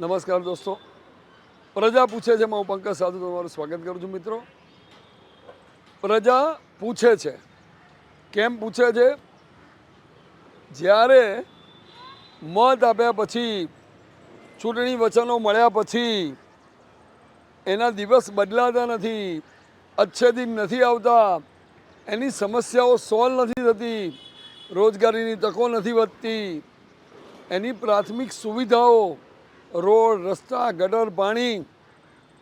નમસ્કાર દોસ્તો. પ્રજા પૂછે છે હું પંકજ સાધુ તમારું સ્વાગત કરું છું મિત્રો. પ્રજા પૂછે છે. કેમ પૂછે છે? જ્યારે મત આપ્યા પછી, ચૂંટણી વચનો મળ્યા પછી, એના દિવસ બદલાતા નથી, અચ્છે દિન નથી આવતા, એની સમસ્યાઓ સોલ્વ નથી થતી, રોજગારીની તકો નથી વધતી, એની પ્રાથમિક સુવિધાઓ રોડ, રસ્તા, ગટર, પાણી,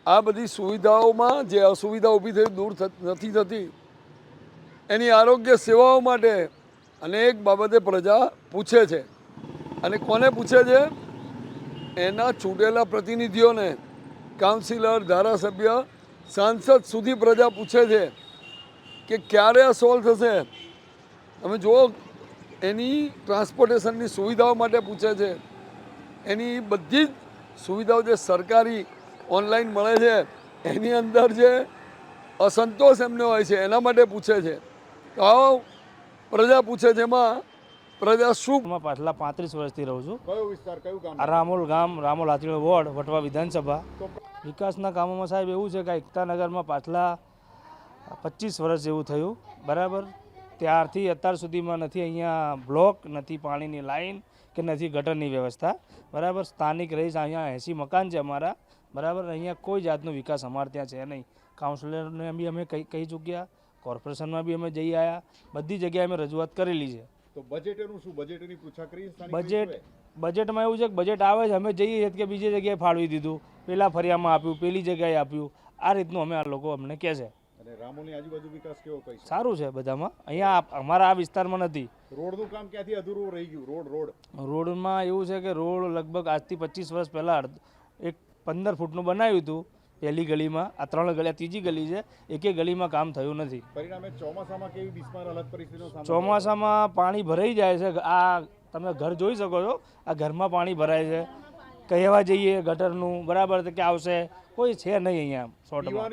આ બધી સુવિધાઓમાં જે અસુવિધા ઊભી થઈ દૂર નથી થતી, એની આરોગ્ય સેવાઓ માટે અનેક બાબતે પ્રજા પૂછે છે. અને કોને પૂછે છે? એના ચૂંટેલા પ્રતિનિધિઓને. કાઉન્સિલર, ધારાસભ્ય, સાંસદ સુધી પ્રજા પૂછે છે કે ક્યારે આ સોલ્વ થશે? તમે જુઓ, એની ટ્રાન્સપોર્ટેશનની સુવિધાઓ માટે પૂછે છે. એની બધી જ સુવિધાઓ જે સરકારી ઓનલાઈન મળે છે એની અંદર જે અસંતોષ એમને હોય છે એના માટે પૂછે છે. તો આવો પ્રજા પૂછે છે એમાં પ્રજા શું પાછલા પાંત્રીસ વર્ષથી રહું છું. કયો વિસ્તાર કયું ગામ? આ રામોલ ગામ રામોલ હાથીનો વોર્ડ વટવા વિધાનસભા. વિકાસના કામોમાં સાહેબ એવું છે કે એકતાનગરમાં પાછલા પચીસ વર્ષ જેવું થયું. બરાબર? ત્યારથી અત્યાર સુધીમાં નથી અહીંયા બ્લોક નથી પાણીની લાઈન કે નથી ગટરની વ્યવસ્થા. બરાબર? સ્થાનિક રહીશ અહીંયા એંસી મકાન છે અમારા. બરાબર? અહીંયા કોઈ જાતનો વિકાસ અમારે ત્યાં છે નહીં. કાઉન્સિલરને બી અમે કહી કહી ચૂક્યા. કોર્પોરેશનમાં બી અમે જઈ આવ્યા બધી જગ્યાએ અમે રજૂઆત કરેલી છે. તો બજેટનું શું? બજેટની પૂછા કરી બજેટ બજેટમાં એવું છે કે બજેટ આવે છે અમે જઈએ કે બીજી જગ્યાએ ફાળવી દીધું. પેલા ફરિયામાં આપ્યું પેલી જગ્યાએ આપ્યું. આ રીતનું અમે આ લોકો અમને કહે છે. રામોલની આજુબાજુ વિકાસ કેવો કઈ સારું છે બધામાં. અહીંયા અમારા આ વિસ્તારમાં નથી. રોડનું કામ ક્યાંથી અધૂરું રહી ગયું? Road road. રોડમાં એવું છે કે રોડ લગભગ આજથી પચીસ વર્ષ પહેલાં એક પંદર ફૂટનું બનાવ્યું હતું પહેલી ગલીમાં. આ ત્રણ ગલી ત્રીજી ગલી છે. એકે ગલીમાં કામ થયું નથી. પરિણામે ચોમાસામાં કેવી બિસ્માર અલગ પરિસ્થિતિનો ચોમાસામાં પાણી ભરાઈ જાય છે. આ તમે ઘર જોઈ શકો છો. આ ઘરમાં પાણી ભરાય છે. કહેવા જઈએ ગટરનું બરાબર કે આવશે. કોઈ છે નહીં અહીંયા શોર્ટમાં.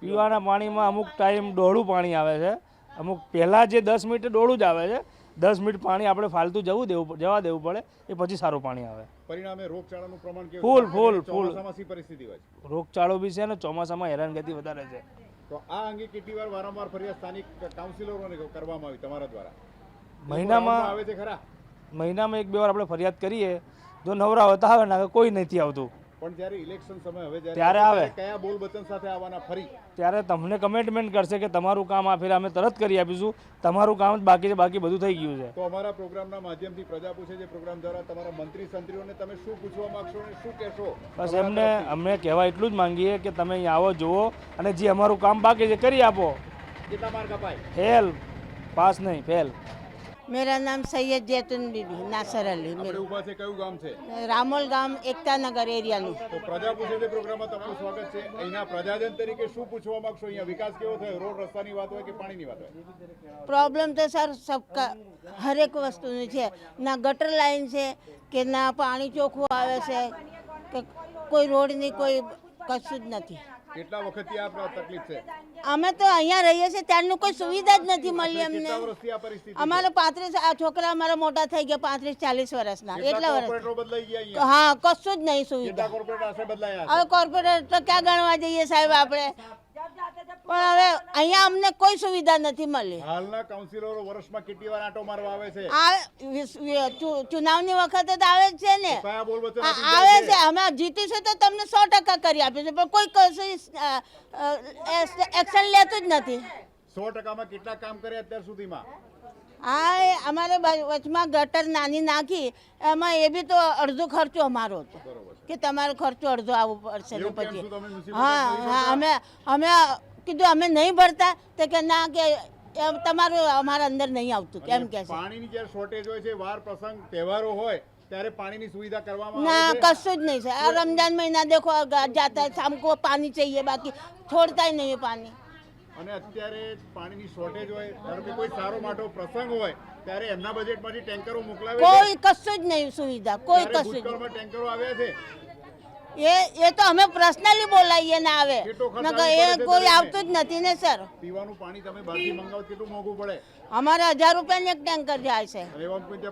પીવાની પાણીમાં અમુક ટાઈમ ડોળું પાણી આવે છે. અમુક પહેલાં જે દસ મિનિટ ડોળું જ આવે છે દસ મિનિટ પાણી આપણે ફાલતું જવું દેવું જવા દેવું પડે એ પછી સારું પાણી આવે. પરિણામે રોગચાળાનું પ્રમાણ ફૂલ, ફૂલ, ફૂલ. પરિસ્થિતિ હોય છે? રોગચાળો બી છે ને ચોમાસામાં હેરાનગતિ વધારે છે. તો આ અંગે કેટલી વાર વારંવાર ફરિયાદ સ્થાનિક કાઉન્સિલરોને કરવામાં આવી તમારા દ્વારા? મહિનામાં આવે છે ખરા? મહિનામાં એક બે વાર આપણે ફરિયાદ કરીએ. જો નવરા હોતા આવે ને કોઈ નથી આવતું. પણ જ્યારે ઇલેક્શન સમય હવે જ્યારે ત્યારે આવે. કયા બોલ વચન સાથે આવવાના ફરી? ત્યારે તમને કમિટમેન્ટ કરશે કે તમારું કામ આ ફેર અમે તરત કરી આપીશું. તમારું કામ જ બાકી છે બાકી બધું થઈ ગયું છે. તો અમારા પ્રોગ્રામના માધ્યમથી પ્રજા પૂછે છે પ્રોગ્રામ દ્વારા તમારા મંત્રી સંત્રીઓને તમે શું પૂછવા માંગશો અને શું કહેશો? બસ એમને અમને કહેવા એટલું જ માંગીએ કે તમે અહીં આવો જુઓ અને જે અમારું કામ બાકી છે કરી આપો. કેટલા માર્ક અપાય? ફેલ પાસ નહીં ફેલ મેરા નામ સૈયદ जैतून बीबी नासर अली આપણે ઊભા છે કયું ગામ છે રામોલ ગામ એકતા એકતાનગર એરિયાનું તો પ્રજા પૂછે તે પ્રોગ્રામમાં તમારું સ્વાગત છે અહીંના પ્રજાજન તરીકે શું પૂછવા માંગશો અહીંયા વિકાસ કેવો થયો? રોડ રસ્તાની વાત હોય કે પાણીની વાત હોય? પ્રોબ્લેમ તો સર સબકા હરેક વસ્તુની છે. ના ગટર લાઈન છે કે ના પાણી ચોખ્ખું આવે છે કે કોઈ રોડની કોઈ કશું જ નથી. કેટલા વખતથી આ તકલીફ છે? અમે તો અહીંયા રહીએ છીએ ત્યારનું કોઈ સુવિધા જ નથી મળી અમને. અમારે પાંત્રીસ આ છોકરા અમારા મોટા થઈ ગયા પાંત્રીસ ચાલીસ વર્ષના એટલા વર્ષ. કોર્પોરેટરો હા કશું જ નહીં સુવિધા. હવે કોર્પોરેટ તો ક્યાં ગણવા જઈએ સાહેબ આપણે? પણ હવે અહીંયા અમને કોઈ સુવિધા નથી મળી. હાલના કાઉન્સિલરો વર્ષમાં કેટલી વાર આંટો મારવા આવે છે? આ ચુનાવની વખતે તો આવે છે ને. આવે છે? અમે જીતીશું તો તમને સો ટકા કરી આપીશું પણ કોઈ કશું એક્શન લેતું જ નથી. સો ટકામાં કેટલા કામ કરે અત્યાર સુધીમાં? હા અમારે વચમાં ગટર નાની નાખી એમાં એ બી તો અડધો ખર્ચો અમારો હતો કે તમારો ખર્ચો અડધો આવવો પડશે ને પછી. હા હા અમે અમે કીધું અમે નહીં ભરતા તો કે ના કે તમારું અમારા અંદર નહીં આવતું. કેમ કે પાણીની જ્યારે શોર્ટેજ હોય છે વાર પ્રસંગ તહેવારો હોય ત્યારે પાણીની સુવિધા કરવામાં ના કશું જ નહીં છે. આ રમજાન મહિના દેખો જાતા શામકો પાણી ચાહીએ બાકી છોડતા નહીં પાણી. અને અત્યારે પાણીની શોર્ટેજ હોય કોઈ સારો માટો પ્રસંગ હોય ત્યારે એમના બજેટમાંથી ટેન્કરો મોકલાવે કોઈ કશું જ નહીં સુવિધા કોઈ કશું જ ટેન્કરો આવ્યા છે? એ એ તો અમે પર્સનલી બોલાવીએ ને આવે. એ કોઈ આવતું જ નથી ને સર. પીવાનું પાણી તમે બહારથી મંગાવો કેટલું મોંઘું પડે? અમારે હજાર રૂપિયાની એક ટેન્કર જાય છે.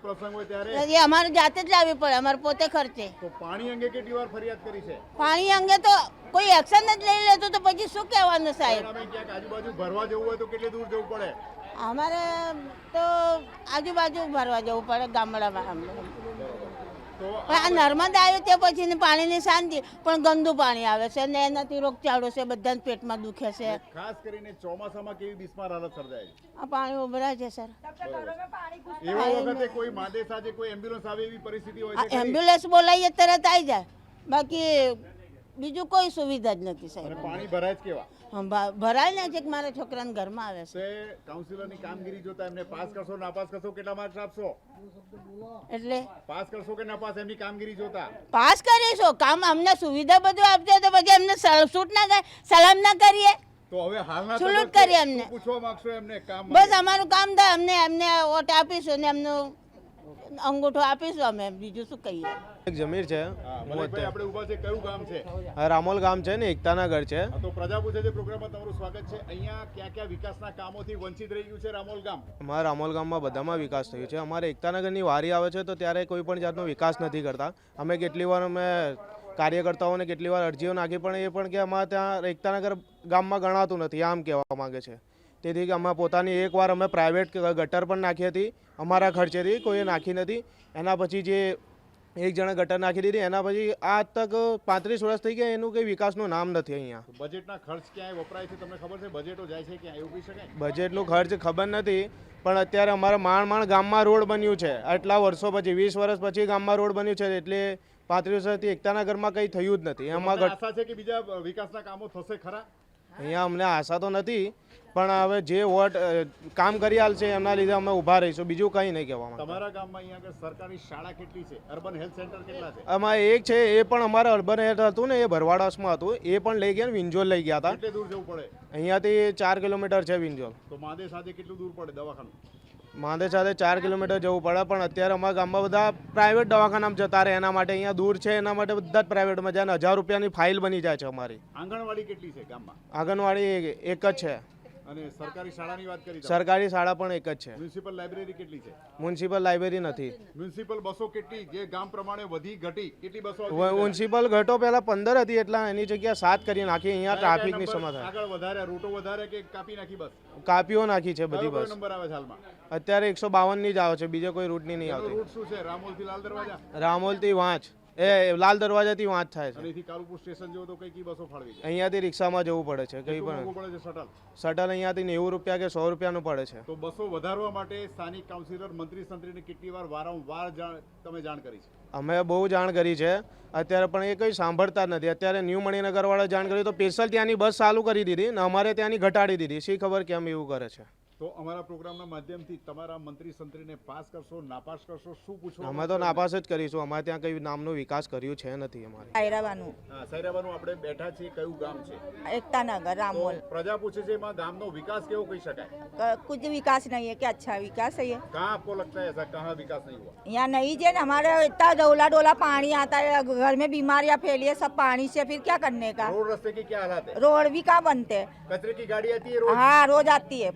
પ્રસંગ હોય ત્યારે? એ અમારે જાતે જ લાવવી પડે અમારે પોતે ખર્ચે. તો પાણી અંગે કેટલી વાર ફરિયાદ કરી છે? પાણી અંગે તો કોઈ એક્શન જ લઈ લેતું તો પછી શું કહેવાનું સાહેબ? આજુબાજુ ભરવા જવું હોય તો કેટલે દૂર જવું પડે? અમારે તો આજુબાજુ ભરવા જવું પડે ગામડામાં અમને. આ નર્મદા આવ્યું તે પછી પાણીની શાંતિ પણ ગંદુ પાણી આવે છે ને એનાથી રોગચાળો છે બધાને પેટમાં દુખે છે. ખાસ કરીને ચોમાસામાં કેવી બિસ્માર હાલત સર્જાય છે? આ પાણી ઉભરાય છે સર. એવા વખતે કોઈ માદે સાથે કોઈ એમ્બ્યુલન્સ આવે એવી પરિસ્થિતિ હોય છે એમ્બ્યુલન્સ બોલાવીએ તરત આવી જાય. બાકી બીજું કોઈ સુવિધા જ નથી સાહેબ. પાણી ભરાય કેવા? ભરાય ને છે કે મારા છોકરાને ઘરમાં આવે છે. કાઉન્સિલરની કામગીરી જોતા એમને પાસ કરશો નાપાસ કરશો કેટલા માર્ક્સ આપશો? એટલે? પાસ કરશો કે નાપાસ એમની કામગીરી જોતા? પાસ કરીશું. કામ અમને સુવિધા બધું આપજો તો પછી અમને સૂટ ના કરે સલામ ના કરીએ. તો હવે હાલના સુલુટ કરીએ એમને. પૂછવા માંગશો એમને? કામ બસ અમારું કામ થાય. અમને એમને વોટ આપીશું ને એમનું અંગૂઠો આપીશું અમે. બીજું શું કહીએ? એક જમીર છે. આપણે ઊભા છે. કયું ગામ છે? રામોલ ગામ છે ને એકતાનગર છે. તો પ્રજા પૂછે છે પ્રોગ્રામમાં તમારું સ્વાગત છે. અહીંયા ક્યાં ક્યાં વિકાસના કામોથી વંચિત રહી ગયું છે રામોલ ગામ? અમારા રામોલ ગામમાં બધામાં વિકાસ થયો છે. અમારે એકતાનગરની વારી આવે છે તો ત્યારે કોઈ પણ જાતનો વિકાસ નથી કરતા. અમે કેટલી વાર અમે કાર્યકર્તાઓને કેટલી વાર અરજીઓ નાખી પણ એ પણ કે અમારે ત્યાં એકતાનગર ગામમાં ગણાતું નથી આમ કહેવા માંગે છે. તેથી કે અમે પોતાની એકવાર અમે પ્રાઇવેટ ગટર પણ નાખી હતી. અમારા ખર્ચેથી કોઈએ નાખી નથી. એના પછી જે એક જણે ગટર નાખી દીધી એના પછી આજ તક પાંત્રીસ વર્ષ થઈ ગયા એનું કંઈ વિકાસનું નામ નથી અહીંયા. બજેટના ખર્ચ ક્યાંય વપરાય છે તમને ખબર છે? બજેટો જાય છે ક્યાં એવું શકાય બજેટનું ખર્ચ ખબર નથી પણ અત્યારે અમારા માણ માણ ગામમાં રોડ બન્યું છે. આટલા વર્ષો પછી વીસ વર્ષ પછી ગામમાં રોડ બન્યું છે એટલે પાંત્રીસ વર્ષથી એકતાના ઘરમાં કંઈ થયું જ નથી. એમાં આશા છે કે બીજા વિકાસના કામો થશે ખરા? અહીંયા અમને આશા તો નથી પણ હવે જે વોટ કામ કરી આલશે એમના લીધે અમે ઊભા રહીશું. બીજું કંઈ નહીં કહેવા તમારા ગામમાં અહીંયા આગળ સરકારી શાળા કેટલી છે? અર્બન હેલ્થ સેન્ટર કેટલા છે? આમાં એક છે એ પણ અમારા અર્બન હેલ્થ હતું ને એ ભરવાડાસમાં હતું. એ પણ લઈ ગયા વિંજોલ લઈ ગયા હતા. કેટલે દૂર જવું પડે? અહીંયાથી ચાર કિલોમીટર છે વિંજોલ તો માદે સાથે કેટલું દૂર પડે દવાખાનું? માંદે સાથે ચાર કિલોમીટર જવું પડે પણ અત્યારે અમારા ગામમાં બધા પ્રાઇવેટ દવાખાનામાં જતા રહે એના માટે અહીંયા દૂર છે એના માટે બધા જ પ્રાઇવેટમાં જાય હજાર રૂપિયાની ફાઇલ બની જાય છે અમારી. આંગણવાડી કેટલી છે ગામમાં? આંગણવાડી એક જ છે. અને સરકારી શાળાની વાત કરી સરકારી શાળા પણ એક જ છે. મ્યુનિસિપલ લાઇબ્રેરી કેટલી છે? મ્યુનિસિપલ લાઇબ્રેરી નથી. મ્યુનિસિપલ બસો કેટલી? જે ગામ પ્રમાણે વધી ઘટી કેટલી બસો? મ્યુનિસિપલ ઘટો પહેલા પંદર હતી એટલા એની જગ્યા સાત કરી નાખી અહીંયા ટ્રાફિકની સમસ્યા. આગળ વધારે રૂટો વધારે કે કાપી નાખી બસ? કાપીઓ નાખી છે બધી બસ. નંબર આવે હાલમાં? અત્યારે એકસો બાવનની જ આવે છે બીજો કોઈ રૂટની નહીં આવતી. રૂટ શું છે? રામોલથી લાલ દરવાજા? રામોલથી વાંચ. એ લાલ દરવાજાથી વાંચ થાય અને છે અહીંથી કાલુપુર સ્ટેશન જેવો તો કઈ કઈ બસો ફાળવી અહીંયાથી રિક્ષામાં જવું પડે છે કઈ પણ. શટલ? શટલ અહીંયાથી નેવું રૂપિયા કે સો રૂપિયાનું પડે છે. તો બસો વધારવા માટે સ્થાનિક કાઉન્સિલર મંત્રી સંત્રીને કેટલી વાર વારંવાર તમે જાણ કરી છે? અમે બહુ જાણ કરી છે. અત્યારે પણ એ કંઈ સાંભળતા નથી. અત્યારે ન્યૂ મણિનગરવાળા જાણ કરી તો સ્પેશિયલ ત્યાંની બસ ચાલુ કરી દીધી ને અમારે ત્યાંની ઘટાડી દીધી. શી ખબર કેમ એવું કરે છે? તો અમારા પ્રોગ્રામના માધ્યમથી તમારા મંત્રી સંત્રીને પાસ કરશો નાપાસ કરશો શું પૂછો અમે તો નાપાસ જ કરીશું અમારે ત્યાં કંઈ નામનો વિકાસ કર્યું છે નથી અમારે આયરાવાનું સાયરાબાનું આપણે બેઠા છીએ કયું ગામ છે एकता नगर તો रामोल પ્રજા પૂછે છે એમાં ગામનો વિકાસ કેવો કહી શકાય क- कुछ विकास नहीं है क्या अच्छा विकास है ये कहाँ आपको लगता है ऐसा कहाँ विकास नहीं हुआ यहाँ नहीं जे ना हमारे इतना डोला डोला पानी आता है घर में बीमारियाँ फैली है सब पानी से फिर क्या करने का रोड रास्ते की क्या हालत है रोड भी कहाँ बनते हैं? कचरे की गाड़ी आती है रोड हाँ रोज आती है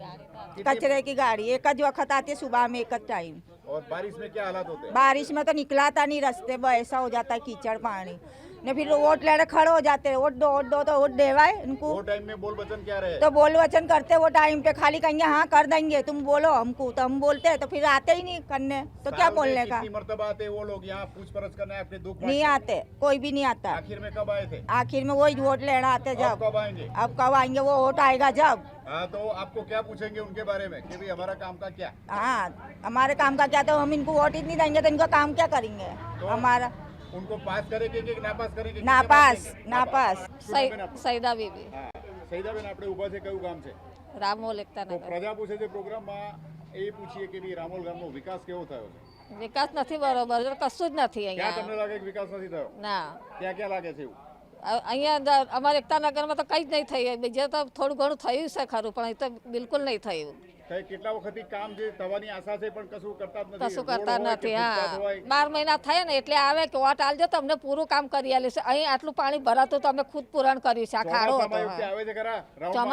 कचरे की गाड़ी एक ज वक्त आती है सुबह में एक टाइम और बारिश में क्या हालात होते हैं बारिश में तो निकलाता नहीं रास्ते पर ऐसा हो जाता है कीचड़ पानी ने फिर वोट लेने खड़े हो जाते हैं। वोट दो वोट दो तो वोट देवाए इनको। वो टाइम में बोल वचन क्या रहे? तो बोल वचन करते वो टाइम पे। खाली कहेंगे हाँ कर देंगे। तुम बोलो हमको। तो हम बोलते हैं तो फिर आते ही नहीं करने। तो क्या बोलने का? आते वो लोग? यहाँ पूछ परछ करने आपके दुख नहीं आते। कोई भी नहीं आता। आखिर में कब आए थे? आखिर में वही वोट लेना आते जब। कब आएँगे? अब कब आएँगे? वो वोट आएगा जब। हाँ तो आपको क्या पूछेंगे उनके बारे में? कि भाई हमारा काम का क्या? हाँ हमारे काम का क्या? तो हम इनको वोट ही नहीं देंगे तो इनका काम क्या करेंगे? हमारा उनको पास करेंगे कि नापास करेंगे नापास कितने नापास શું નામ બેન આપણું? સૈદા બીબી હા સૈદાબેન આપણે ઊભા છે કયું ગામ છે રામોલ એકતા તો નગર પ્રજા પૂછે છે પ્રોગ્રામમાં એ પૂછીએ કે ભાઈ રામોલ ગામનો વિકાસ કેવો થયો છે વિકાસ નથી બરોબર એટલે કશું જ નથી ક્યાં તમને અહીંયા લાગે કે વિકાસ નથી થયો ના ક્યાં ક્યાં લાગે છે એવું અ- અહીંયા અંદર અમારે એકતા નગરમાં તો કંઈ જ નહીં થયું બીજે તો થોડું ઘણું થયું છે ખરું પણ અહીં તો બિલકુલ નહીં થયું કઈ કેટલા વખતથી કામ જે થવાની આશા છે પણ કશું કરતા જ નથી. કશું કરતા નથી હા. બાર મહિના થયા ને એટલે આવે કે વોટ આલજો તમને પૂરું કામ કરી આલ્યું છે અહીં આટલું પાણી ભરાતું તો અમે ખુદ પૂરણ કર્યું છે આ ખાડો. આવે છે ખરા?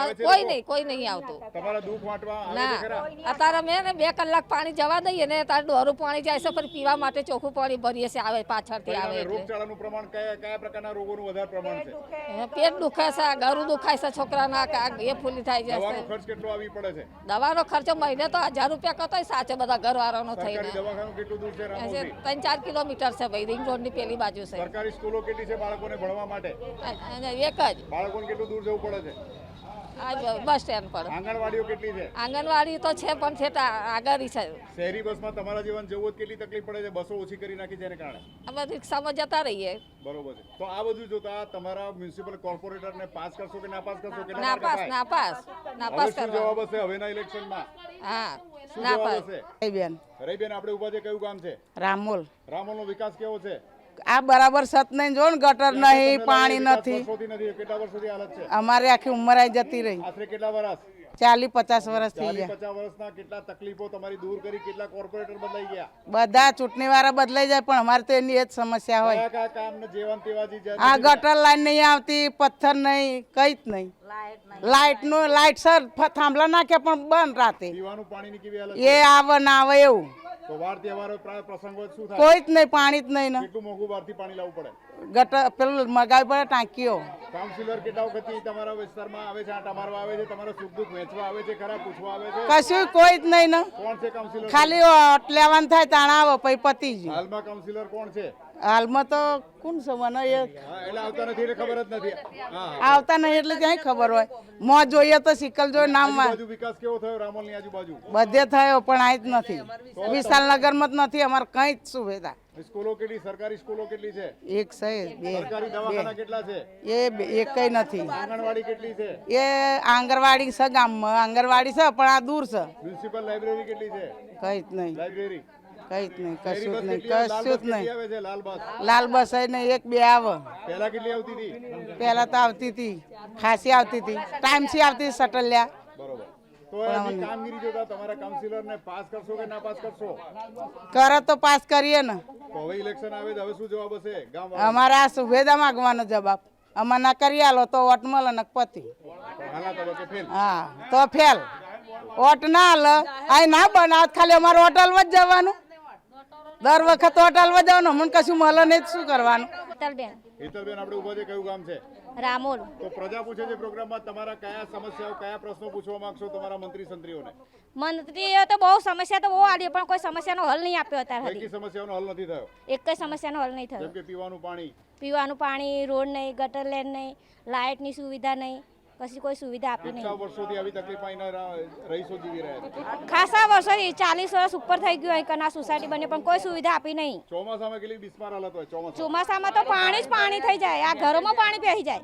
છે કોઈ નહીં કોઈ નહીં આવતું. તમારા દુઃખ વાંટવા આવે છે ખરા? અત્યારે મેં ને બે કલાક પાણી જવા દઈએ ને તારે દોરું પાણી જાય છે પણ પીવા માટે ચોખ્ખું પાણી ભરીએ છે આવે પાછળથી આવે રોગચાળાનું પ્રમાણ કયા કયા પ્રકારના રોગોનું વધારે પ્રમાણ છે? પેટ દુખાય છે ગરું દુખાય છે છોકરાના એ ફૂલી થાય દવાનો ખર્ચ કેટલો આવી પડે છે? દવાનો ખર્ચો મહિને તો હજાર રૂપિયા કરતો સાચે બધા ઘરવાળાનો થઈને. ત્રણ ચાર કિલોમીટર છે ભાઈ રિંગ રોડની પેલી બાજુ છે. સરકારી સ્કૂલો કેટલી છે બાળકોને ભણવા માટે? એક જ. બાળકોને કેટલું દૂર જવું પડે છે? બસ સ્ટેન્ડ પર. આંગણવાડીઓ કેટલી છે? આંગણવાડી તો છે પણ છે આગળ છે. શહેરી બસમાં તમારા જીવન જવું કેટલી તકલીફ પડે છે? બસો ઓછી કરી નાખી છે કારણે. અમે રિક્ષામાં જતા રહીએ. બરોબર છે. તો આ બધું જોતા તમારા મ્યુનિસિપલ કોર્પોરેટરને પાસ કરશો કે ના પાસ કરશો? કે ના પાસ ના પાસ ના પાસ જવાબ હશે? હવેના ઇલેક્શનમાં હા. ના જવાબ બેન રહીબેન આપણે ઊભા છે કયું કામ છે? રામોલ. રામોલનો વિકાસ કેવો છે? આ બરાબર સત નહીં જો ને ગટર નહીં પાણી નથી. વર્ષોથી કેટલા વર્ષોથી હાલત છે? અમારી આખી ઉંમર આઈ જતી રહી. આશરે કેટલા વર્ષ ચાલી પચાસ વર્ષ થઈ ગયા. પચાસ વર્ષના કેટલા તકલીફો તમારી દૂર કરી કેટલા કોર્પોરેટર બદલાઈ ગયા? બધા ચૂંટણી વાળા બદલાઈ જાય પણ અમારે તો એની એ જ સમસ્યા હોય. કયા તેવાજી આ ગટર લાઈન નહીં આવતી પથ્થર નહીં કઈ જ નહીં. લાઈટનું લાઈટ સર થાંભલા નાખે પણ બંધ રાતે. પીવાનું પાણીની કેવી હાલત એ આવે ના આવે એવું. તો વાર તહેવારો પ્રસંગો શું થાય? કોઈ જ નહીં પાણી જ નહીં ને. કેટલું મોંઘું પાણી લાવવું પડે? ગટર પેલું મગાવી પડે ટાંકીઓ. કાઉન્સિલર કેટલા વખતથી તમારા વિસ્તારમાં આવે છે? આટા મારવા આવે છે તમારો સુખ દુઃખ વેચવા આવે છે ખરા પૂછવા આવે છે? કશું કોઈ જ નહીં ને. કોણ છે કાઉન્સિલર ખાલી લેવાનું થાય તાણ આવે પછી પતિ હાલમાં કાઉન્સિલર કોણ છે? હાલમાં તો કોણ મને એ? આવતા નથી એટલે ખબર જ નથી. આવતા નહીં એટલે ક્યાંય ખબર હોય? મોં જોઈએ તો સિકલ જોઈએ નામમાં વિકાસ કેવો થયો રામોલની આજુબાજુ? બધે થયો પણ આ જ નથી. વિશાલનગરમાં જ નથી અમારે કઈ જ સુવિધા. સ્કૂલો કેટલી? સરકારી સ્કૂલો કેટલી છે? એક છે બે. સરકારી દવાખાના કેટલા છે? એ એક એકય નથી. આંગણવાડી કેટલી છે? એ આંગણવાડી છે ગામમાં. આંગણવાડી છે પણ આ દૂર છે. મ્યુનિસિપલ લાઇબ્રેરી કેટલી છે? કઈ જ નહીં. લાઇબ્રેરી. કઈ જ નહીં કશું જ નહીં લાલ બસ કેટલી કશું જ નહીં લાલ બસ? બસ એક બે આવે. પહેલા કેટલી આવતી હતી? પહેલા તો આવતી હતી ખાસી આવતી હતી ટાઈમથી આવતી સટલ લ્યા. ના કરે તો પાસ કરીએ ને. અમારા અમારે માંગવાનો જવાબ. અમારે ના કરી આલો તો વોટ મળે ને પતિ. હા તો ફેલ વોટ ના હાલે અહીં ના બનાવ ખાલી અમારે હોટલમાં જ જવાનું. દર વખત હોટલમાં જવાનું. મને કશું મળે નહીં શું કરવાનું? હેતલબેન. હેતલબેન આપણે ઊભા છે કયું ગામ છે? રામોલ. તો પ્રજા પૂછે છે પ્રોગ્રામમાં તમારા કયા સમસ્યાઓ કયા પ્રશ્નો પૂછવા માંગશો તમારા મંત્રી સંત્રીઓને? મંત્રીએ તો બહુ સમસ્યા તો બહુ આવી પણ કોઈ સમસ્યાનો હલ નહીં આપ્યો અત્યારે કઈ કઈ હલ નથી થયો? એક જ સમસ્યાનો હલ નહીં થયો. જેમ કે પીવાનું પાણી. પીવાનું પાણી રોડ નહીં ગટર લેન નહીં લાઇટની સુવિધા નહીં. કશી કોઈ સુવિધા આપી નહીં. વર્ષોથી આવી તકલીફ રહીશો જીવી રહ્યા છે? ખાસા વર્ષોથી ચાલીસ વર્ષ ઉપર થઈ ગયું હોય કના સોસાયટી બની પણ કોઈ સુવિધા આપી નહીં. ચોમાસામાં કેટલી બિસ્માર હાલત હોય ચોમાસા ચોમાસામાં તો પાણી જ પાણી થઈ જાય આ ઘરોમાં પાણી બેસી જાય.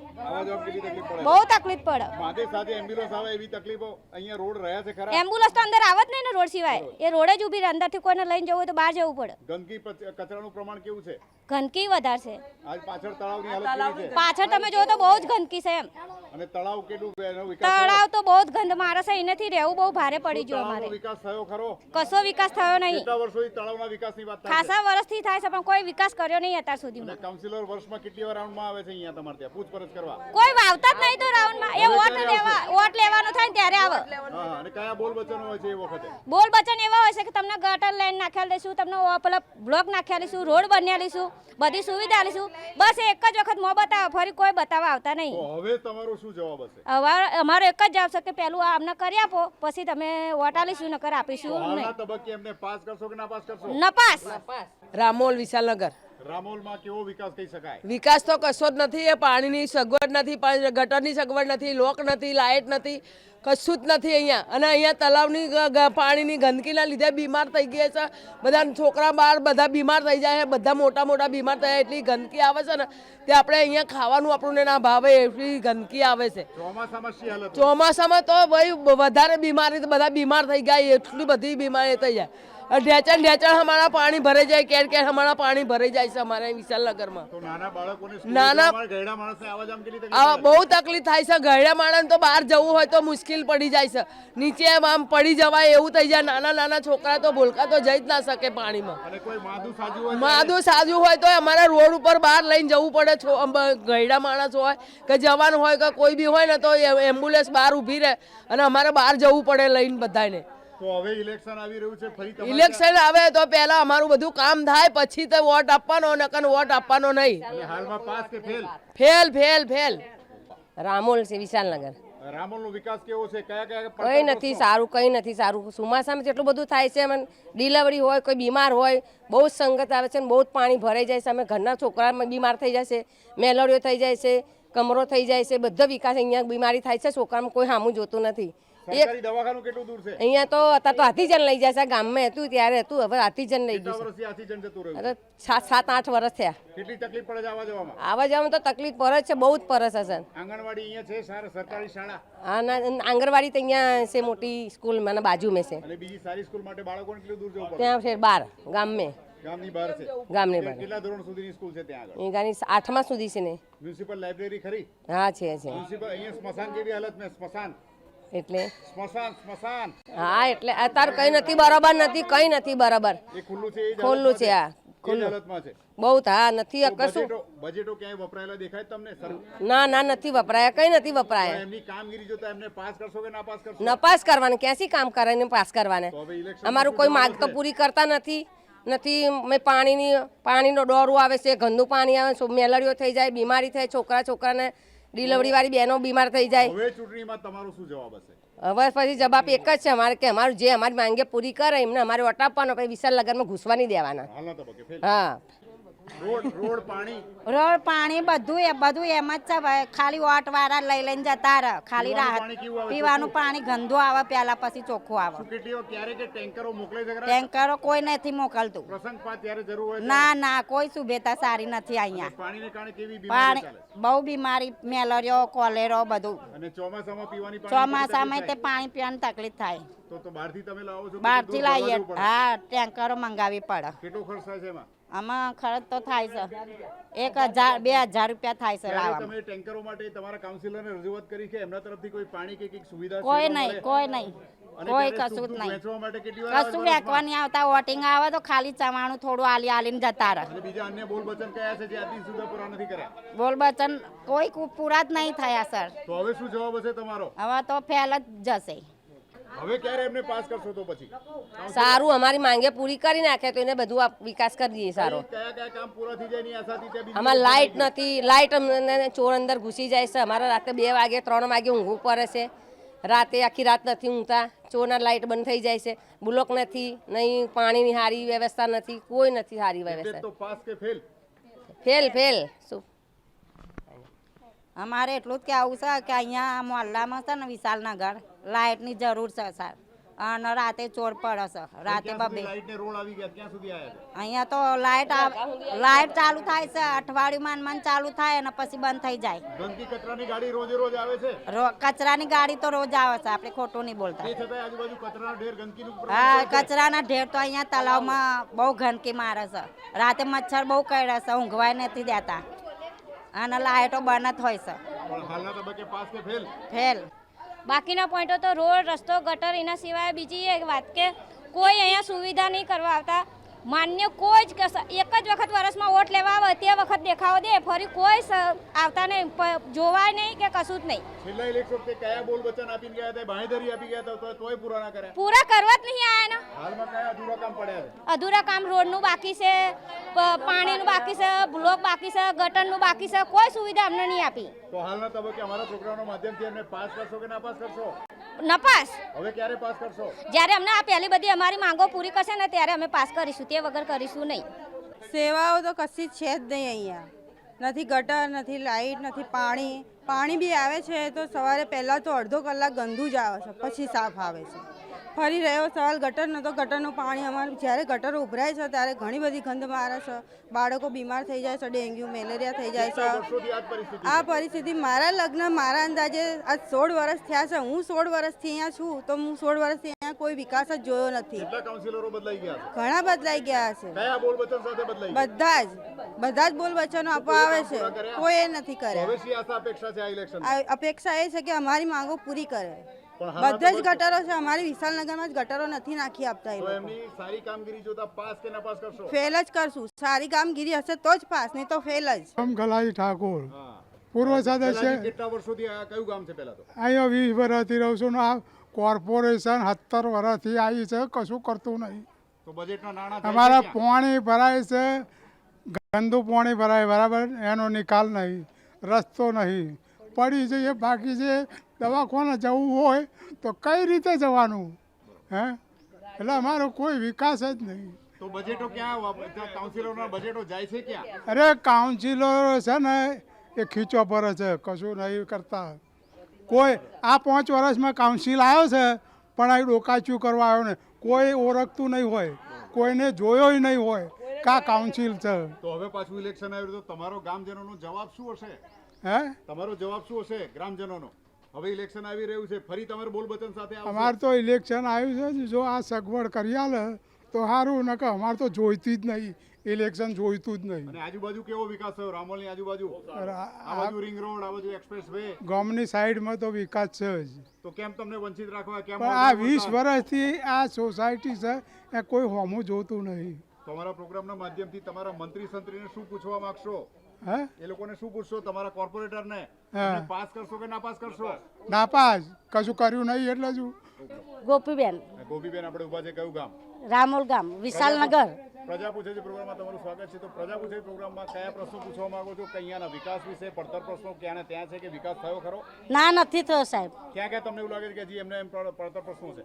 બહુ તકલીફ પડે. માથે સાથે એમ્બ્યુલન્સ આવે એવી તકલીફો? અહીંયા રોડ રહ્યા છે ખરા? એમ્બ્યુલન્સ તો અંદર આવત નહીં ને રોડ સિવાય. એ રોડે જ ઊભી રહે અંદરથી કોઈને લઈને જવું હોય તો બહાર જવું પડે. ગંદકી કચરાનું પ્રમાણ કેવું છે? ગંદકી વધારે છે. આજ પાછળ તળાવની હાલત પાછળ તમે જોવો તો બહુ જ ગંદકી છે એમ. અને તળાવ કેટલું એનો વિકાસ તળાવ તો બહુ જ ગંધ મારે છે એનાથી રહેવું બહુ ભારે પડી ગયું અમારે. વિકાસ થયો ખરો? કશો વિકાસ થયો નહીં. કેટલા વર્ષોથી તળાવના વિકાસની વાત થાય ખાસા વર્ષથી થાય છે પણ કોઈ વિકાસ કર્યો નહીં અત્યાર સુધીમાં. કાઉન્સિલર વર્ષમાં કેટલી વાર રાઉન્ડમાં આવે છે અહીંયા તમારે ત્યાં? પૂછપરછ કરવા. કોઈ વાવતા જ નહીં તો રાઉન્ડમાં એ વોટ લેવા વોટ લેવાનો થાય ને ત્યારે આવે. હા. અને કયા બોલ વચનો હોય છે એ વખતે? બોલ બચન એવા હોય છે કે તમને ગટર લાઈન નાખ્યા દઈશું તમને પેલા બ્લોક નાખ્યા લઈશું રોડ બન્યા લઈશું બધી સુવિધા લઈશું બસ એક જ વખત મો બતાવે ફરી કોઈ બતાવવા આવતા નહીં. તો હવે તમારો શું જવાબ હશે? અમારો અમારો એક જ જવાબ છે કે પહેલું આ અમને કરી આપો પછી તમે વોટ આલીશું નકર આપીશું નહીં. તબક્કે એમને પાસ કરશો કે ના પાસ કરશો? નપાસ રામોલ વિશાલનગર. રામોલમાં કેવો વિકાસ કહી શકાય? વિકાસ તો કશો જ નથી એ પાણીની સગવડ નથી ગટરની સગવડ નથી લોક નથી લાઇટ નથી કશું જ નથી અહીંયા. અને અહીંયા તલાવની પાણીની ગંદકીના લીધે બીમાર થઈ ગયા છે. બધા છોકરા બાર બધા બીમાર થઈ જાય છે. બધા મોટા મોટા બીમાર થયા એટલી ગંદકી આવે છે ને તે આપણે અહીંયા ખાવાનું આપણને ના ભાવે એટલી ગંદકી આવે છે? ચોમાસામાં તો ભાઈ વધારે બીમારી બધા બીમાર થઈ ગયા એટલી બધી બીમારી થઈ જાય. ઢેચણ ઢેચણ અમારા પાણી ભરાઈ જાય કેર કેર અમારા પાણી ભરાઈ જાય છે અમારા વિશાલનગરમાં. નાના બહુ તકલીફ થાય છે. ગયડા માણસ તો બહાર જવું હોય તો મુશ્કેલ પડી જાય છે. નીચે આમ પડી જવાય એવું થઈ જાય. નાના નાના છોકરા તો ભૂલકા તો જઈ જ ના શકે પાણીમાં. માદું સાજું હોય તો? અમારા રોડ ઉપર બહાર લઈને જવું પડે. ગયડા માણસ હોય કે જવાનું હોય કે કોઈ બી હોય ને તો એમ્બ્યુલન્સ બહાર ઊભી રહે અને અમારે બહાર જવું પડે લઈને બધાને તો હવે ઇલેક્શન આવી રહ્યું છે ફરી ઇલેક્શન આવે તો પહેલા અમારું બધું કામ થાય પછી તો વોટ આપવાનો નકર વોટ આપવાનો નહીં. હાલમાં પાસ કે fail? Fail fail fail. Ramol છે વિશાલનગર. રામોલનો વિકાસ કેવો છે? કયા કયા કંઈ નથી સારું કંઈ નથી સારું. ચોમાસામાં જેટલું બધું થાય છે એમ ડિલિવરી હોય કોઈ બીમાર હોય બહુ જ સંગત આવે છે અને બહુ જ પાણી ભરાઈ જાય છે. અમે ઘરના છોકરા બીમાર થઈ જાય છે થઈ જાય છે કમરો થઈ જાય છે બધો વિકાસ અહીંયા બીમારી થાય છે છોકરામાં કોઈ સામું જોતું નથી. એક દવાખાનું કેટલું દૂર છે? અહીંયા તો અત્યારે તો હાથીજન લઈ જાય છે ગામમાં હતું ત્યારે હતું હવે હાથીજન લઈ ગયું છે. સાત સાત આઠ વર્ષ થયા. કેટલી તકલીફ પડે આવવા જવામાં? આવવા જવામાં તો તકલીફ પડે છે બહુ જ પડે છે સર. આંગણવાડી અહીંયા છે સરકારી શાળા? આ ના આંગણવાડી તો અહીંયા છે મોટી સ્કૂલ મને બાજુ મેં છે. અને બીજી સારી સ્કૂલ માટે બાળકોને કેટલું દૂર જવું પડે? ત્યાં છે બાર ગામ મેં ગામની બહાર છે. ગામની બહાર. કેટલા ધોરણ સુધીની સ્કૂલ છે ત્યાં આગળ? ગાની આઠમા સુધી છે ને. મ્યુનિસિપલ લાઇબ્રેરી ખરી? હા છે છે. મ્યુનિસિપલ અહીંયા સ્મશાન કેવી હાલત મેં સ્મશાન. એટલે સ્મશાન સ્મશાન. હા એટલે અત્યારે કઈ નથી બરાબર નથી કઈ નથી બરાબર. ખુલ્લું છે આ બહુ હા નથી કશું? બજેટો બજેટો ક્યાંય વપરાયેલા દેખાય તમને? ના ના નથી વપરાયા કઈ નથી વપરાયા. એમની કામગીરી જોતા એમને પાસ કરશો કે ના પાસ કરશો? નપાસ કરવાને ક્યાંથી કામ કરે પાસ કરવાને? અમારું કોઈ માંગ તો પૂરી કરતા નથી. નથી મેં પાણીની પાણીનો ડોરું આવે છે ગંદુ પાણી આવે મેલડીઓ થઈ જાય બીમારી થાય છોકરા છોકરાને ડિલિવરી વાળી બહેનો બીમાર થઈ જાય. હવે ચૂંટણીમાં તમારો શું જવાબ હશે? હવે પછી જવાબ એક જ છે અમારે કે અમારું જે અમારી માંગે પૂરી કરે એમને અમારે વોટ આપવાનો પછી વિશાલ નગરમાં ઘૂસવા નહીં દેવાના. હા. રોડ પાણી. રોડ પાણી બધું એ બધું એમ જ છે. ભાઈ ખાલી ઓટ વાળા લઈ લઈને જતા રહે. ખાલી રાહત? પીવાનું પાણી ગંદુ આવે પેલા પછી ચોખ્ખું આવે. ટેન્કરો કોઈ નથી મોકલતું. ના ના કોઈ શુભેતા સારી નથી અહીંયા. પાણી બહુ બીમારી મેલેરિયો કોલેરો બધું. ચોમાસામાં ચોમાસામાં તે પાણી પીવાની તકલીફ થાય. તો તો બહારથી તમે લાવો છો બહારથી લાવીએ. હા ટેન્કરો મંગાવી પડે. કેટલો ખર્ચ થાય છે એમાં? આમાં ખર્ચ તો થાય છે. એક હજાર બે હજાર રૂપિયા થાય છે તમે ટેન્કરો માટે તમારા કાઉન્સિલરને રજૂઆત કરી કે એમના તરફથી કોઈ પાણી કે કંઈક સુવિધા કોઈ નહીં કોઈ નહીં. કોઈ કશું જ નહીં. કશું વર્ષમાં? આવતા. વોટિંગ આવે તો ખાલી ચવાણું થોડું આલી આલીને જતા રહે. બીજા અન્ય બોલ વચન કયા છે જે આજ સુધી પૂરા નથી કર્યા? બોલ વચન કોઈ પૂરા જ નહીં થયા સર. તો હવે શું જવાબ હશે તમારો? હવે તો ફેલ જ જશે. હવે ક્યારે એમને પાસ કરશો તો પછી? સારું અમારી માંગે પૂરી કરી નાખે તો એને બધું વિકાસ કરી દઈએ સારો. કયા કયા કામ પૂરા થઈ જાય એની આશાથી બીજું અમારે લાઇટ નથી લાઇટ અમને ચોર અંદર ઘૂસી જાય છે. અમારે રાતે બે વાગે ત્રણ વાગે ઊંઘવું પડે છે. રાતે આખી રાત નથી ઊંઘતા. ચોરના લાઇટ બંધ થઈ જાય છે. બ્લોક નથી નહીં પાણીની સારી વ્યવસ્થા નથી કોઈ નથી સારી એટલે જ વ્યવસ્થા. તો પાસ કે ફેલ? Fail fail. શું? અમારે એટલું જ કહેવું છે કે અહીંયા મોહલ્લામાં છે ને વિશાલનગર. લાઇટની જરૂર છે સર અને રાતે ચોર પડે છે. રાતે બબે. અહીંયા તો લાઇટ લાઇટ ચાલુ થાય છે અઠવાડિયું માન ચાલુ થાય અને પછી બંધ થઈ જાય. કચરાની ગાડી રોજે રોજ આવે છે? રો- કચરાની ગાડી તો રોજ આવે છે આપણે ખોટું નહીં બોલતા. હા કચરાના ઢેર તો અહીંયા તલાવમાં બહુ ગંદકી મારે છે. રાતે મચ્છર બહુ કરે છે ઊંઘવાય નથી દેતા. અને લાઇટો બંધ હોય છે. ફેલ. બાકીના પોઈન્ટો તો રોડ, રસ્તો, ગટર, એના સિવાય બીજી એક વાત કે કોઈ અહીંયા સુવિધા નહીં કરવા આવતા. માન્ય કોઈ જ એક જ વખત વર્ષમાં વોટ લેવા આવે તે વખત દેખાવો દે. ફરી કોઈ આવતા નહીં. જોવાય નહીં કે કશું જ નહીં. છેલ્લા ઇલેક્શન વખતે કયા બોલ વચન આપી ગયા હતા? બાંહેધરી આપી ગયા હતા તોય પૂરા ના કર્યા. પૂરા કરવા જ નહીં આયા ને હાલમાં કયા અધૂરા કામ પડ્યા છે? અધૂરા કામ રોડનું બાકી છે પ- પાણીનું બાકી છે બ્લોક બાકી છે ગટરનું બાકી છે. કોઈ સુવિધા અમને નહીં આપી. તો હાલના તબક્કે અમારા પ્રોગ્રામના માધ્યમથી અમને પાસ કરશો કે ના પાસ કરશો? નપાસ. હવે ક્યારે પાસ કરશો? જ્યારે અમને આ પહેલી બધી અમારી માંગો પૂરી કરશે ને ત્યારે અમે પાસ કરીશું. તે વગર કરીશું નહીં. સેવાઓ તો કશી જ છે જ નહીં અહીંયા. નથી ગટર નથી લાઇટ નથી પાણી. પાણી બી આવે છે તો સવારે પહેલાં તો અડધો કલાક ગંદુ જ આવે છે. પછી સાફ આવે છે. ફરી રહ્યો સવાલ ગટરનો તો ગટરનું પાણી અમારે જ્યારે ગટર ઉભરાય છે ત્યારે ઘણી બધી ગંધ મારે છે. બાળકો બીમાર થઈ જાય છે ડેન્ગ્યુ મેલેરિયા થઈ જાય છે. આ પરિસ્થિતિ મારા લગ્ન મારા અંદાજે આજ સોળ વર્ષ થયા છે. હું સોળ વર્ષથી અહીંયા છું તો હું સોળ વર્ષથી અહીંયા કોઈ વિકાસ જ જોયો નથી. ઘણા બદલાઈ ગયા છે? બધા જ બધા જ બોલ વચનો આપવા આવે છે. કોઈ એ નથી આશા અપેક્ષા એ છે કે અમારી માંગો પૂરી કરે. બધે જ તો ગટરો છે. અમારી વિશાલનગરમાં જ ગટરો નથી નાખી આપતા એ તો લોકો. એમની સારી કામગીરી જોતા પાસ કે નાપાસ કરશો? ફેલ જ કરશું. સારી કામગીરી હશે તો જ પાસ નહીં તો ફેલ જ. ગલાઈ ઠાકોર. હા. પૂર્વ પેલાથી સદસ્ય કેટલા વર્ષોથી આ કયું ગામ છે પેલા તો? અહીંયા વીસ વર્ષથી રહું છું ને આ કોર્પોરેશન સત્તર વર્ષથી આવી છે. કશું કરતું નહીં. તો બજેટના નાણાં જાય છે અમારા ક્યાં? પાણી ભરાય છે. ગંદુ પાણી ભરાય બરાબર? એનો નિકાલ નહીં. રસ્તો નહીં. પડી જઈએ બાકી જે દવાખાને જવું હોય તો કઈ રીતે જવાનું? હે? એટલે અમારો કોઈ વિકાસ જ નહીં. તો બજેટો ક્યાં કાઉન્સિલરોના બજેટો જાય છે ક્યાં? અરે કાઉન્સિલરો છે ને એ ખીચો પર છે કશું નહીં કરતા. કોઈ આ પાંચ વર્ષમાં કાઉન્સિલ આવ્યો છે પણ અહીં ડોકાચ્યું કરવા આવ્યો ને કોઈ ઓળખતું નહીં હોય. કોઈને જોયો નહીં હોય કા કાઉન્સિલ છે. તો હવે પાછું ઇલેક્શન આવ્યું તો તમારો ગામજનોનો જવાબ શું હશે? હે? તમારો જવાબ શું હશે ગ્રામજનોનો? હવે ઇલેક્શન આવી રહ્યું છે ફરી તમારે બોલ વચન સાથે અમારે તો ઇલેક્શન આવ્યું છે જો આ સગવડ કરી આલે તો સારું ન અમારે તો જોઈતી જ નહીં ઇલેક્શન જોઈતું જ નહીં. અને આજુબાજુ કેવો વિકાસ થયો? રામોલની આજુબાજુ? આ- બાજુ રિંગ રોડ આ બાજુ એક્સપ્રેસ વે ગામની સાઈડમાં તો વિકાસ છે જ. તો કેમ તમને વંચિત રાખવા કેમ આ વીસ વર્ષથી આ સોસાયટી છે એ કોઈ હોમું જોતું નહીં. તમારા પ્રોગ્રામના માધ્યમથી તમારા મંત્રી સંત્રીને શું પૂછવા માંગશો? એ લોકોને શું પૂછશો? તમારા કોર્પોરેટરને. પાસ કરશો કે નાપાસ કરશો? નાપાસ કશું કર્યું નહીં એટલે જ ગોપીબેન. ગોપીબેન આપણે ઊભા છે કયું ગામ? રામોલ ગામ વિશાલનગર પ્રજા પૂછે છે પ્રોગ્રામમાં તમારું સ્વાગત છે. તો પ્રજા પૂછે છે પ્રોગ્રામમાં કયા પ્રશ્નો પૂછવા માંગો છો? કે અહીંયાના વિકાસ વિશે પડતર પ્રશ્નો ક્યાં ને ત્યાં છે કે વિકાસ થયો ખરો? ના નથી થયો સાહેબ. ક્યાં ક્યાં તમને એવું લાગે છે કે હજી એમને એમ પડ- પડતર પ્રશ્નો છે?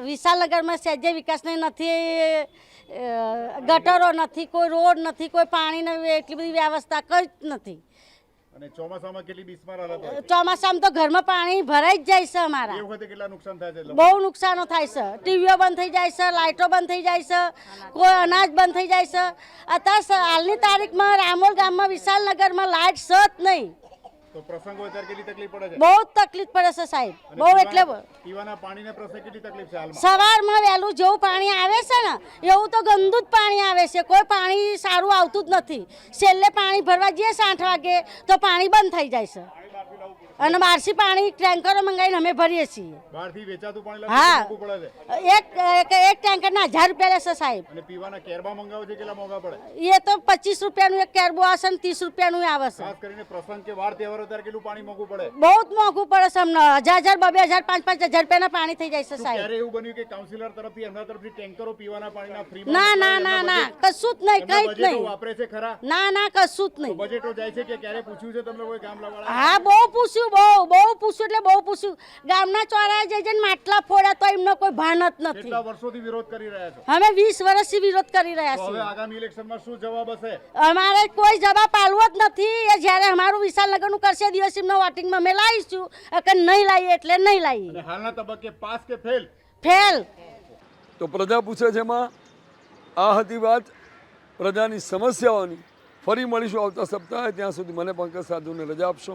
વિશાલનગરમાં સહેજે વિકાસને નથી ગટરો નથી કોઈ રોડ નથી કોઈ પાણીની એટલી બધી વ્યવસ્થા કંઈ જ નથી. અને ચોમાસામાં કેટલી બિસ્માર હાલત હોય? ચોમાસામાં તો ઘરમાં પાણી ભરાઈ જ જાય છે અમારા. એ વખતે કેટલા નુકસાન થાય છે? બહુ નુકસાનો થાય છે. ટીવીઓ બંધ થઈ જાય છે લાઇટો બંધ થઈ જાય છે કોઈ અનાજ બંધ થઈ જાય છે. અત્યારે હાલની તારીખમાં રામોલ ગામમાં વિશાલનગરમાં લાઇટ છે જ નહીં. તો પ્રસંગો અત્યારે કેટલી તકલીફ પડે છે? બહુ જ તકલીફ પડે છે સાહેબ. બહુ એટલે પીવાના- પીવાના પાણીના પ્રશ્ને કેટલી તકલીફ છે હાલમાં? સવારમાં વહેલું જેવું પાણી આવે છે ને એવું તો ગંદુ જ પાણી આવે છે. કોઈ પાણી સારું આવતું જ નથી. છેલ્લે પાણી ભરવા જઈએ સાઠ વાગે તો પાણી બંધ થઈ જાય છે. અને બારસી પાણી ટેન્કરો મંગાવીને અમે ભરીએ છીએ. બહારથી વેચાતું પાણી હા. એક એક ટેન્કર ના હજાર રૂપિયા લેશે સાહેબ. અને પીવાના કેરબા મંગાવો છે કેટલા મોંઘા પડે? એ તો પચીસ રૂપિયાનું એક કેરબો આવશે ને ત્રીસ રૂપિયાનું આવે છે ખાસ કરીને પ્રસંગ કે વાર તહેવારો ત્યારે કેટલું પાણી મોંઘું પડે? બહુ જ મોંઘું પડે છે અમને. હજાર હજાર બે હજાર પાંચ પાંચ હજાર રૂપિયાના પાણી થઈ જાય છે સાહેબ. ત્યારે એવું બન્યું કે કાઉન્સિલર તરફથી એમના તરફથી ટેન્કરો પીવાના પાણીના ફ્રી ના ના ના ના. કશું જ નહીં કઈ જ નહીં. વાપરે છે ખરા? ના ના કશું જ નહીં. બજેટો જાય છે કે ક્યારે પૂછ્યું છે તમને કોઈ ગામડાવાળા હા બહુ પૂછ્યું બહુ બહુ પૂછ્યું એટલે બહુ પૂછ્યું. ગામના ચોરા જઈ જઈને માટલા ફોડ્યા તો એમનો કોઈ ભાન જ નથી. કેટલા વર્ષોથી વિરોધ કરી રહ્યા છો? અમે વીસ વર્ષથી વિરોધ કરી રહ્યા હવે છીએ. આગામી ઇલેક્શનમાં શું જવાબ હશે? અમારે કોઈ જવાબ આલવો જ નથી. એ જ્યારે અમારું વિશાલનગરનું કરશે દિવસ એમનો વોટિંગમાં અમે લાવીશું. કે નહીં લાવીએ એટલે નહીં લાવીએ. હાલના તબક્કે પાસ કે ફેલ? ફેલ. તો પ્રજા પૂછે છે એમાં આ હતી વાત પ્રજાની સમસ્યાઓની. ફરી મળીશું આવતા સપ્તાહે. ત્યાં સુધી મને પંકજ સાધુને રજા આપશો.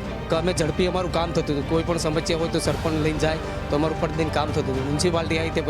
અમે ઝડપી અમારું કામ થતું હતું. કોઈ પણ સમસ્યા હોય તો સરપંચ લઈને જાય તો અમારું દઈને કામ થતું હતું. મ્યુનિસિપાલિટી આવી તે પછી